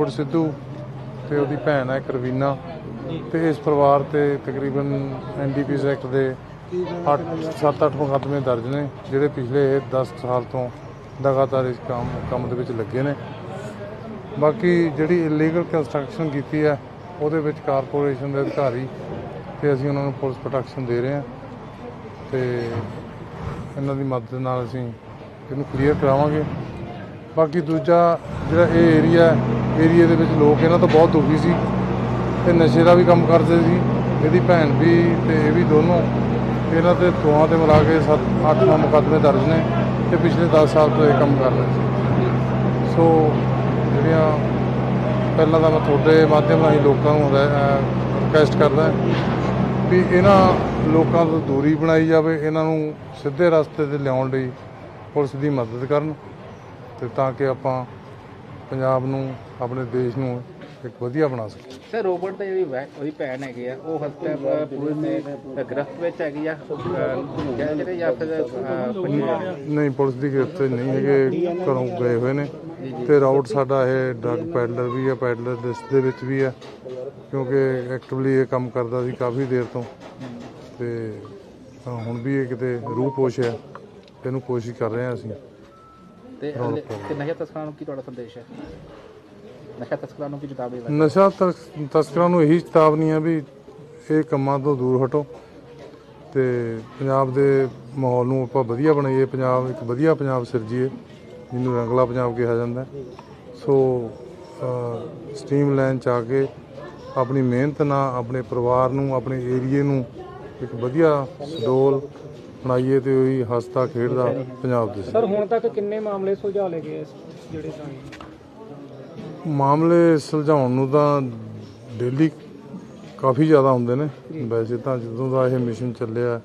Robert Sidhu ਤੇ ਉਹਦੀ ਭੈਣ ਹੈ ਕਰਵੀਨਾ ਤੇ ਇਸ ਪਰਿਵਾਰ ਤੇ ਤਕਰੀਬਨ ਐਨਡੀਪੀਐਸ ਐਕਟ ਦੇ 8 7-8 ਮੁਕੱਦਮੇ ਦਰਜ ਨੇ, ਜਿਹੜੇ ਪਿਛਲੇ 10 ਸਾਲ ਤੋਂ ਲਗਾਤਾਰ ਇਸ ਕੰਮ ਕੰਮ ਦੇ ਵਿੱਚ ਲੱਗੇ ਨੇ। ਬਾਕੀ ਜਿਹੜੀ ਇਲੀਗਲ ਕੰਸਟਰਕਸ਼ਨ ਕੀਤੀ ਹੈ, ਉਹਦੇ ਵਿੱਚ ਕਾਰਪੋਰੇਸ਼ਨ ਦੇ ਅਧਿਕਾਰੀ ਤੇ ਅਸੀਂ ਉਹਨਾਂ ਨੂੰ ਪੁਲਿਸ ਪ੍ਰੋਟੈਕਸ਼ਨ ਦੇ ਰਹੇ ਹਾਂ। ਤੇ ਇਹਨਾਂ ਦੀ ਮਦਦ ਨਾਲ ਅਸੀਂ ਇਹਨੂੰ ਕਲੀਅਰ ਕਰਾਵਾਂਗੇ। ਬਾਕੀ ਦੂਜਾ ਜਿਹੜਾ ਇਹ ਏਰੀਆ ਏਰੀਆ ਦੇ ਵਿੱਚ ਲੋਕ ਇਹਨਾਂ ਤੋਂ ਬਹੁਤ ਦੁਖੀ ਸੀ ਤੇ ਨਸ਼ੇ ਦਾ ਵੀ ਕੰਮ ਕਰਦੇ ਸੀ। ਇਹਦੀ ਭੈਣ ਵੀ ਤੇ ਇਹ ਵੀ ਦੋਨੋਂ ਇਹਨਾਂ ਤੇ ਦੋਹਾਂ ਤੇ ਮਿਲਾ ਕੇ 7 8 ਮੁਕੱਦਮੇ ਦਰਜ ਨੇ ਤੇ ਪਿਛਲੇ 10 ਸਾਲ ਤੋਂ ਇਹ ਕੰਮ ਕਰ ਰਹੇ ਸੀ। ਸੋ ਜਿਹੜੀਆਂ ਪਹਿਲਾਂ ਤਾਂ ਮੈਂ ਤੁਹਾਡੇ ਮਾਧਿਅਮ ਰਾਹੀਂ ਲੋਕਾਂ ਨੂੰ ਰਿਕਵੈਸਟ ਕਰਦਾ ਵੀ ਇਹਨਾਂ ਲੋਕਾਂ ਤੋਂ ਦੂਰੀ ਬਣਾਈ ਜਾਵੇ, ਇਹਨਾਂ ਨੂੰ ਸਿੱਧੇ ਰਸਤੇ ਤੇ ਲਿਆਉਣ ਲਈ ਪੁਲਿਸ ਦੀ ਮਦਦ ਕਰਨ ਤੇ ਤਾਂ ਕਿ ਆਪਾਂ ਪੰਜਾਬ ਨੂੰ ਆਪਣੇ ਦੇਸ਼ ਨੂੰ ਇੱਕ ਵਧੀਆ ਬਣਾ ਸਕੀਏ। ਸਰ ਰੋਬਰਟ ਦਾ ਜਿਹੜੀ ਵੈ- ਉਹਦੀ ਭੈਣ ਹੈਗੀ ਆ ਉਹ ਹਸਪਤਾਲ ਪੁਲਿਸ ਦੇ ਗ੍ਰਿਫਤ ਵਿੱਚ ਹੈਗੀ ਆ ਅਹ, ਜਾਂ ਫਿਰ ਅਹ, ਪੰਜਾਬ ਨਹੀਂ ਪੁਲਿਸ ਦੀ ਗ੍ਰਿਫਤ 'ਚ ਨਹੀਂ ਹੈਗੇ ਘਰੋਂ ਗਏ ਹੋਏ ਨੇ। ਤੇ ਰਾਊਟ ਸਾਡਾ ਇਹ ਡਰਗ ਪੈਡਲਰ ਵੀ ਹੈ ਪੈਡਲਰ ਲਿਸਟ ਦੇ ਵਿੱਚ ਵੀ ਹੈ ਕਿਉਂਕਿ ਐਕਟਿਵਲੀ ਇਹ ਕੰਮ ਕਰਦਾ ਸੀ ਕਾਫੀ ਦੇਰ ਤੋਂ। ਤੇ ਹੁਣ ਵੀ ਇਹ ਕਿਤੇ ਰੂਹ ਪੋਸ਼ ਹੈ ਇਹਨੂੰ ਕੋਸ਼ਿਸ਼ ਕਰ ਰਹੇ ਹਾਂ ਅਸੀਂ। ਤੇ ਹਲੇ- ਤੇ ਨਸ਼ਾ ਤਸਕਰਾਂ ਨੂੰ ਕੀ ਤੁਹਾਡਾ ਸੰਦੇਸ਼ ਹੈ? ਨਸ਼ਾ ਤਸਕਰਾਂ ਨੂੰ ਕੀ ਚੇਤਾਵਨੀ ਹੈ? ਨਸ਼ਾ ਤਸ- ਤਸਕਰਾਂ ਨੂੰ ਇਹੀ ਚੇਤਾਵਨੀ ਹੈ ਵੀ ਇਹ ਕੰਮਾਂ ਤੋਂ ਦੂਰ ਹਟੋ ਤੇ ਪੰਜਾਬ ਦੇ ਮਾਹੌਲ ਨੂੰ ਆਪਾਂ ਵਧੀਆ ਬਣਾਈਏ। ਪੰਜਾਬ ਇੱਕ ਵਧੀਆ ਪੰਜਾਬ ਸਿਰਜੀਏ ਜਿਹਨੂੰ ਰੰਗਲਾ ਪੰਜਾਬ ਕਿਹਾ ਜਾਂਦਾ ਹੈ। ਸੋ ਸਟ੍ਰੀਮ ਲਾਈਨ ਚ ਆ ਕੇ ਆਪਣੀ ਮਿਹਨਤ ਨਾਲ ਆਪਣੇ ਪਰਿਵਾਰ ਨੂੰ ਆਪਣੇ ਏਰੀਏ ਨੂੰ ਇੱਕ ਵਧੀਆ ਸਡੋਲ ਬਣਾਈਏ ਤੇ ਉਹੀ ਹੱਸਦਾ ਖੇਡਦਾ ਪੰਜਾਬ ਦੇ ਸਰ ਹੁਣ ਤੱਕ ਕਿੰਨੇ ਮਾਮਲੇ ਸੁਲਝਾ ਲਏ ਗਏ ਜਿਹੜੇ ਤਾਂ ਮਾਮਲੇ ਸੁਲਝਾਉਣ ਨੂੰ ਤਾਂ ਡੇਲੀ ਕਾਫੀ ਜ਼ਿਆਦਾ ਹੁੰਦੇ ਨੇ। ਵੈਸੇ ਤਾਂ ਜਦੋਂ ਦਾ ਇਹ ਮਿਸ਼ਨ ਚੱਲਿਆ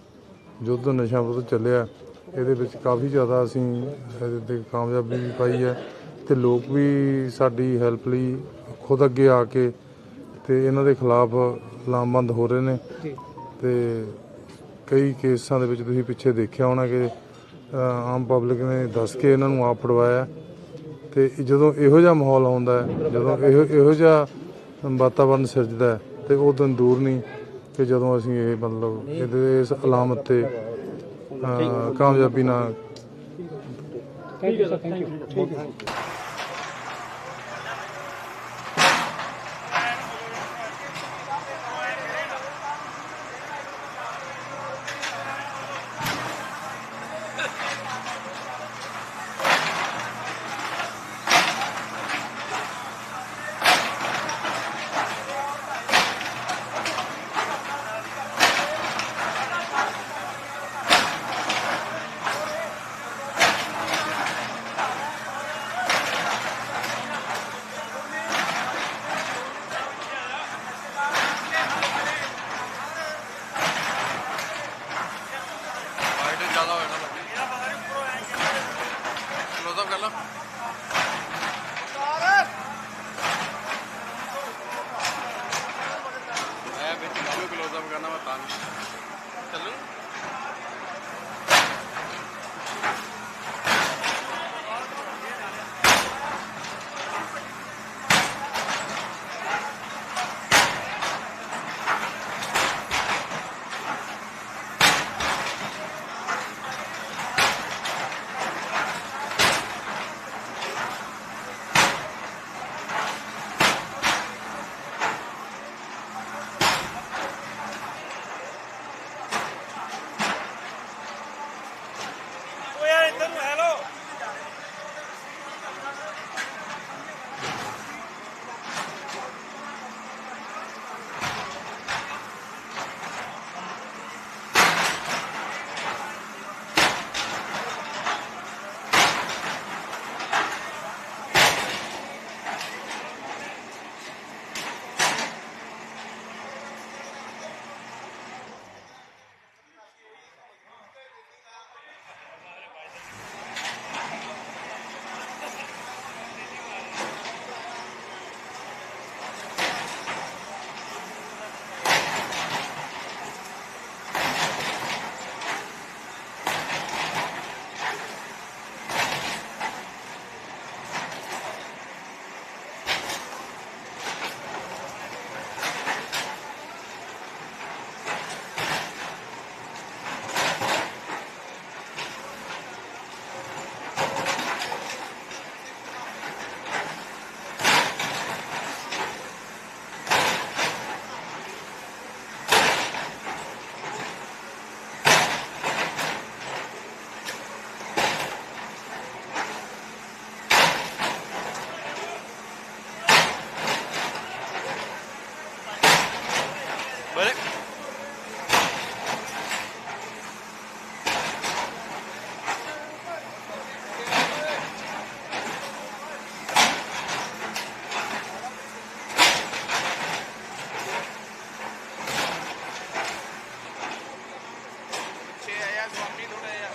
ਯੁੱਧ ਨਸ਼ਾ ਵਿਰੁੱਧ ਚੱਲਿਆ ਇਹਦੇ ਵਿੱਚ ਕਾਫੀ ਜ਼ਿਆਦਾ ਅਸੀਂ ਇਹਦੇ ਤੇ ਕਾਮਯਾਬੀ ਵੀ ਪਾਈ ਹੈ ਤੇ ਲੋਕ ਵੀ ਸਾਡੀ ਹੈਲਪ ਲਈ ਖੁਦ ਅੱਗੇ ਆ ਕੇ ਤੇ ਇਹਨਾਂ ਦੇ ਖਿਲਾਫ ਲਾਮਬੰਦ ਹੋ ਰਹੇ ਨੇ ਤੇ ਕਈ ਕੇਸਾਂ ਦੇ ਵਿੱਚ ਤੁਸੀਂ ਪਿੱਛੇ ਦੇਖਿਆ ਹੋਣਾ ਕਿ ਆਮ ਪਬਲਿਕ ਨੇ ਦੱਸ ਕੇ ਇਹਨਾਂ ਨੂੰ ਆਪ ਫੜਵਾਇਆ। ਤੇ ਜਦੋਂ ਇਹੋ ਜਿਹਾ ਮਾਹੌਲ ਆਉਂਦਾ ਹੈ ਜਦੋਂ ਇਹੋ ਇਹੋ ਜਿਹਾ ਵਾਤਾਵਰਨ ਸਿਰਜਦਾ ਹੈ ਤੇ ਉਹ ਦਿਨ ਦੂਰ ਨਹੀਂ ਕਿ ਜਦੋਂ ਅਸੀਂ ਇਹ ਮਤਲਬ ਇਹਦੇ ਇਸ ਅਲਾਮਤ ਤੇ ਕਾਮਯਾਬੀ ਨਾਲ thank you sir thank you Swami ਥੋੜੇ ਆ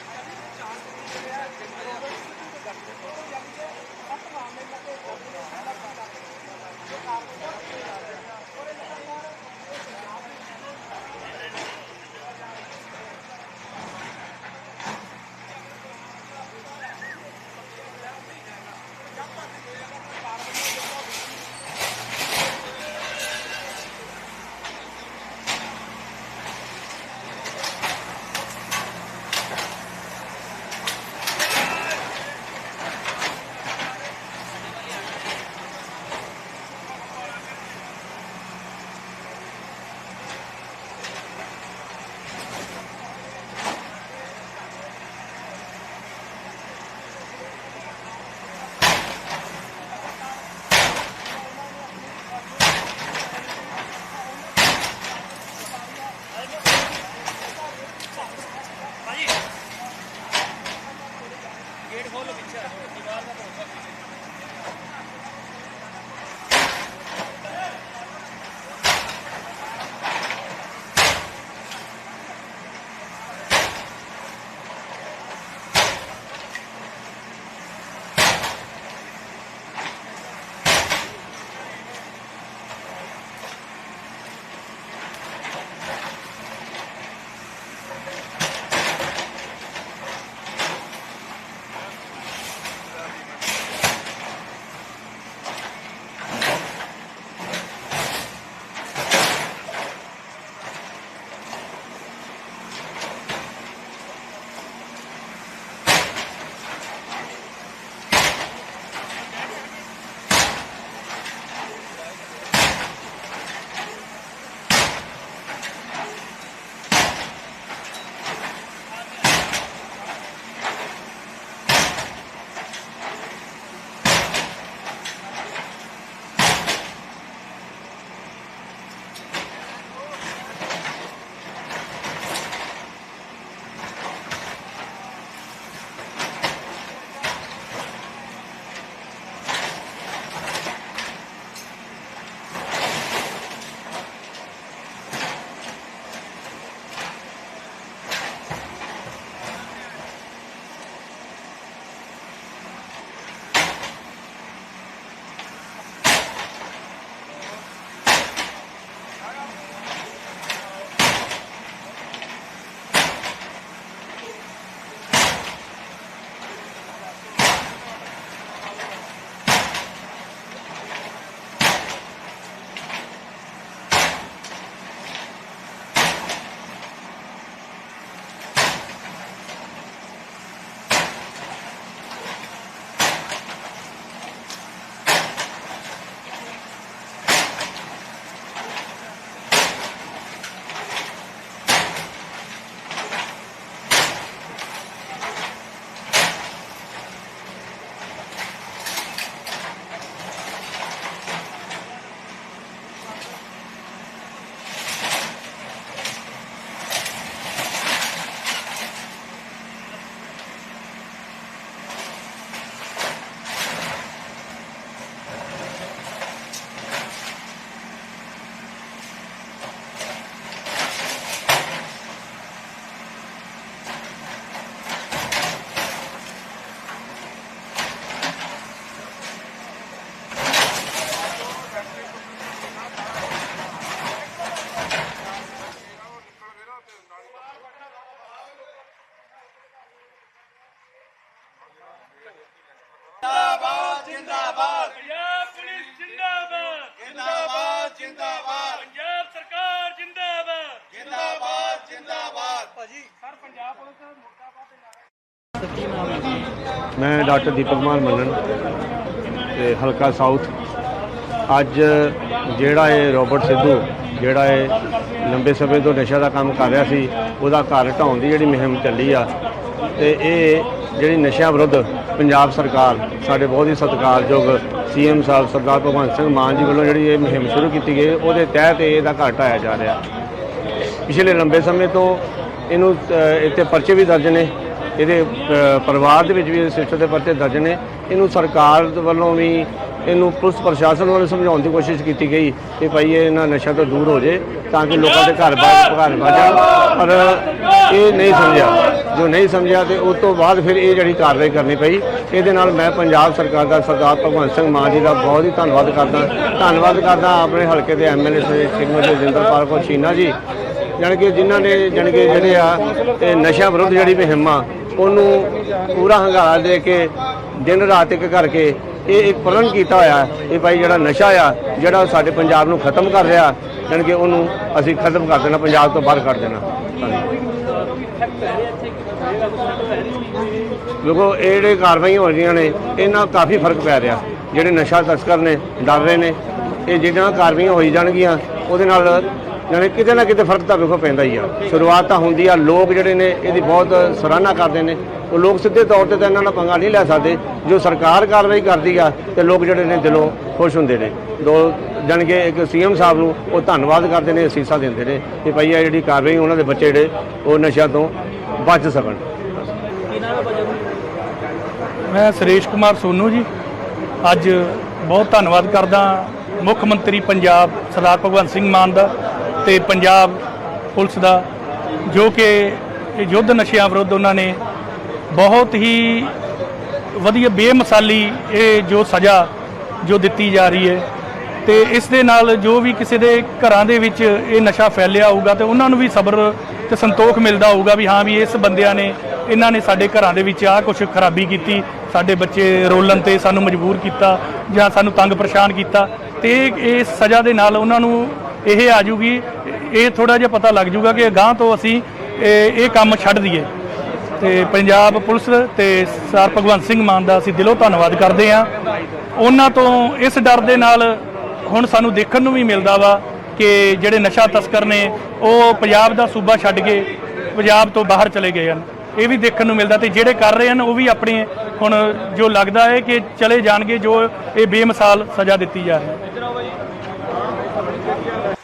ਮੈਂ ਡਾਕਟਰ ਦੀਪਕ ਕੁਮਾਰ ਮੰਨਣ ਤੇ ਹਲਕਾ ਸਾਊਥ। ਅੱਜ ਜਿਹੜਾ ਇਹ ਰੋਬਰਟ ਸਿੱਧੂ, ਜਿਹੜਾ ਇਹ ਲੰਬੇ ਸਮੇਂ ਤੋਂ ਨਸ਼ਾ ਦਾ ਕੰਮ ਕਰ ਰਿਹਾ ਸੀ, ਉਹਦਾ ਘਰ ਢਾਉਣ ਦੀ ਜਿਹੜੀ ਮੁਹਿੰਮ ਚੱਲੀ ਆ ਤੇ ਇਹ ਜਿਹੜੀ ਨਸ਼ਿਆਂ ਵਿਰੁੱਧ ਪੰਜਾਬ ਸਰਕਾਰ, ਸਾਡੇ ਬਹੁਤ ਹੀ ਸਤਿਕਾਰਯੋਗ ਸੀਐਮ ਸਾਹਿਬ ਸਰਦਾਰ ਭਗਵੰਤ ਸਿੰਘ ਮਾਨ ਜੀ ਵੱਲੋਂ ਜਿਹੜੀ ਇਹ ਮੁਹਿੰਮ ਸ਼ੁਰੂ ਕੀਤੀ ਗਈ, ਉਹਦੇ ਤਹਿਤ ਇਹਦਾ ਘਰ ਢਾਇਆ ਜਾ ਰਿਹਾ। ਪਿਛਲੇ ਲੰਬੇ ਸਮੇਂ ਤੋਂ ਇਹਨੂੰ ਇੱਥੇ ਪਰਚੇ ਵੀ ਦਰਜ ਨੇ। ਇਹਦੇ ਪਰਿਵਾਰ ਦੇ ਵਿੱਚ ਵੀ ਇਹਦੇ ਸਿਸਟਰ ਦੇ ਪਰਚੇ ਦਰਜ ਨੇ। ਇਹਨੂੰ ਸਰਕਾਰ ਵੱਲੋਂ ਵੀ ਇਹਨੂੰ ਪੁਲਿਸ ਪ੍ਰਸ਼ਾਸਨ ਵੱਲੋਂ ਸਮਝਾਉਣ ਦੀ ਕੋਸ਼ਿਸ਼ ਕੀਤੀ ਗਈ ਕਿ ਭਾਈ ਇਹ ਇਹਨਾਂ ਨਸ਼ਾ ਤੋਂ ਦੂਰ ਹੋ ਜੇ ਤਾਂ ਕਿ ਲੋਕਾਂ ਦੇ ਘਰ ਬਾਹਰ, ਘਰ ਵਜਣ ਪਰ ਇਹ ਨਹੀਂ ਸਮਝਿਆ। ਜੋ ਨਹੀਂ ਸਮਝਿਆ ਤੇ ਉਸ ਤੋਂ ਬਾਅਦ ਫਿਰ ਇਹ ਜਿਹੜੀ ਕਾਰਵਾਈ ਕਰਨੀ ਪਈ, ਇਹਦੇ ਨਾਲ ਮੈਂ ਪੰਜਾਬ ਸਰਕਾਰ ਦਾ ਸਰਦਾਰ ਭਗਵੰਤ ਸਿੰਘ ਮਾਨ ਜੀ ਦਾ ਬਹੁਤ ਹੀ ਧੰਨਵਾਦ ਕਰਦਾ। ਧੰਨਵਾਦ ਕਰਦਾ ਆਪਣੇ ਹਲਕੇ ਦੇ ਐਮਐਲਏ ਸ਼੍ਰੀਮਤੀ ਜਿੰਦਰਪਾਲ ਕੌਰ ਚੀਨਾ ਜੀ ਜਾਣੀ ਕਿ ਜਿਨ੍ਹਾਂ ਨੇ, ਜਾਣੀ ਕਿ ਜਿਹੜੇ ਆ, ਇਹ ਨਸ਼ਾ ਵਿਰੁੱਧ ਜਿਹੜੀ ਮੁਹਿੰਮ ਆ ਉਹਨੂੰ ਪੂਰਾ ਹੰਗਾਰਾ ਦੇ ਕੇ ਦਿਨ ਰਾਤ ਇੱਕ ਕਰਕੇ ਇਹ ਇੱਕ ਪ੍ਰਣ ਕੀਤਾ ਹੋਇਆ ਹੈ ਇਹ ਭਾਈ ਜਿਹੜਾ ਨਸ਼ਾ ਆ, ਜਿਹੜਾ ਸਾਡੇ ਪੰਜਾਬ ਨੂੰ ਖਤਮ ਕਰ ਰਿਹਾ, ਜਾਣੀ ਕਿ ਉਹਨੂੰ ਅਸੀਂ ਖਤਮ ਕਰ ਦੇਣਾ, ਪੰਜਾਬ ਤੋਂ ਬਾਹਰ ਕੱਢ ਦੇਣਾ। ਹਾਂਜੀ ਦੇਖੋ, ਇਹ ਜਿਹੜੇ ਕਾਰਵਾਈਆਂ ਹੋ ਰਹੀਆਂ ਨੇ, ਇਹਨਾਂ ਕਾਫੀ ਫ਼ਰਕ ਪੈ ਰਿਹਾ। ਜਿਹੜੇ ਨਸ਼ਾ ਤਸਕਰ ਨੇ, ਡਰ ਰਹੇ ਨੇ, ਇਹ ਜਿਹੜੀਆਂ ਕਾਰਵਾਈਆਂ ਹੋਈ ਜਾਣਗੀਆਂ, ਉਹਦੇ ਨਾਲ ਜਾਣੀ ਕਿਤੇ ਨਾ ਕਿਤੇ ਫ਼ਰਕ ਤਾਂ ਵੇਖੋ ਪੈਂਦਾ ਹੀ ਆ। ਸ਼ੁਰੂਆਤ ਤਾਂ ਹੁੰਦੀ ਆ, ਲੋਕ ਜਿਹੜੇ ਨੇ ਇਹਦੀ ਬਹੁਤ ਸਰਾਹਨਾ ਕਰਦੇ ਨੇ। ਉਹ ਲੋਕ ਸਿੱਧੇ ਤੌਰ ਤੇ ਤਾਂ ਇਹਨਾਂ ਨਾਲ ਪੰਗਾ ਨਹੀਂ ਲੈ ਸਕਦੇ। ਜੋ ਸਰਕਾਰ ਕਾਰਵਾਈ ਕਰਦੀ ਆ, ਤੇ ਲੋਕ ਜਿਹੜੇ ਨੇ ਦਿਲੋਂ ਖੁਸ਼ ਹੁੰਦੇ ਨੇ। ਦੋ ਜਾਣੀ ਕਿ ਇੱਕ ਸੀਐਮ ਸਾਹਿਬ ਨੂੰ ਉਹ ਧੰਨਵਾਦ ਕਰਦੇ ਨੇ, ਅਸੀਸਾਂ ਦਿੰਦੇ ਨੇ ਕਿ ਭਾਈ ਇਹ ਜਿਹੜੀ ਕਾਰਵਾਈ ਉਹਨਾਂ ਦੇ ਬੱਚੇ ਜਿਹੜੇ, ਉਹ ਨਸ਼ਿਆਂ ਤੋਂ ਬਚ ਸਕਣ। ਮੈਂ ਸੁਰੇਸ਼ ਕੁਮਾਰ ਸੋਨੂ ਜੀ। ਅੱਜ ਬਹੁਤ ਧੰਨਵਾਦ ਕਰਦਾ ਮੁੱਖ ਮੰਤਰੀ ਪੰਜਾਬ ਸਰਦਾਰ ਭਗਵੰਤ ਸਿੰਘ ਮਾਨ ਦਾ। ਤੇ ਪੰਜਾਬ ਪੁਲਿਸ ਦਾ, ਜੋ ਕਿ ਯੁੱਧ ਨਸ਼ਿਆਂ ਵਿਰੁੱਧ ਉਹਨਾਂ ਨੇ ਬਹੁਤ ਹੀ ਵਧੀਆ ਬੇਮਿਸਾਲੀ ਇਹ ਜੋ ਸਜ਼ਾ ਜੋ ਦਿੱਤੀ ਜਾ ਰਹੀ ਹੈ ਤੇ ਇਸ ਦੇ ਨਾਲ ਜੋ ਵੀ ਕਿਸੇ ਦੇ ਘਰਾਂ ਦੇ ਵਿੱਚ ਇਹ ਨਸ਼ਾ ਫੈਲਿਆ ਹੋਊਗਾ ਤੇ ਉਹਨਾਂ ਨੂੰ ਵੀ ਸਬਰ ਤੇ ਸੰਤੋਖ ਮਿਲਦਾ ਹੋਊਗਾ ਵੀ ਹਾਂ ਵੀ ਇਸ ਬੰਦਿਆਂ ਨੇ, ਇਹਨਾਂ ਨੇ ਸਾਡੇ ਘਰਾਂ ਦੇ ਵਿੱਚ ਆਹ ਕੁਝ ਖਰਾਬੀ ਕੀਤੀ, ਸਾਡੇ ਬੱਚੇ ਰੋਲਣ ਤੇ ਸਾਨੂੰ ਮਜਬੂਰ ਕੀਤਾ ਜਾਂ ਸਾਨੂੰ ਤੰਗ ਪਰੇਸ਼ਾਨ ਕੀਤਾ ਤੇ ਇਹ- ਇਸ ਸਜ਼ਾ ਦੇ ਨਾਲ ਉਹਨਾਂ ਨੂੰ ਇਹ ਆ ਜੂਗੀ, ਇਹ ਥੋੜਾ ਜਿਹਾ ਪਤਾ ਲੱਗ ਜੂਗਾ ਕਿ ਅਗਾਂਹ ਤੋਂ ਅਸੀਂ, ਇਹ ਇਹ ਕੰਮ ਛੱਡ ਦਈਏ। ਤੇ ਪੰਜਾਬ ਪੁਲਿਸ ਤੇ ਸਰ ਭਗਵੰਤ ਸਿੰਘ ਮਾਨ ਦਾ ਅਸੀਂ ਦਿਲੋਂ ਧੰਨਵਾਦ ਕਰਦੇ ਹਾਂ। ਉਹਨਾਂ ਤੋਂ ਇਸ ਡਰ ਦੇ ਨਾਲ ਹੁਣ ਸਾਨੂੰ ਦੇਖਣ ਨੂੰ ਵੀ ਮਿਲਦਾ ਵਾ ਕਿ ਜਿਹੜੇ ਨਸ਼ਾ ਤਸਕਰ ਨੇ, ਉਹ ਪੰਜਾਬ ਦਾ ਸੂਬਾ ਛੱਡ ਕੇ ਪੰਜਾਬ ਤੋਂ ਬਾਹਰ ਚਲੇ ਗਏ ਹਨ। ਇਹ ਵੀ ਦੇਖਣ ਨੂੰ ਮਿਲਦਾ ਤੇ ਜਿਹੜੇ ਕਰ ਰਹੇ ਹਨ, ਉਹ ਵੀ ਆਪਣੇ ਹੁਣ ਜੋ ਲੱਗਦਾ ਹੈ ਕਿ ਚਲੇ ਜਾਣਗੇ ਜੋ ਇਹ ਬੇਮਿਸਾਲ ਸਜ਼ਾ ਦਿੱਤੀ ਜਾ ਰਹੀ ਹੈ। thank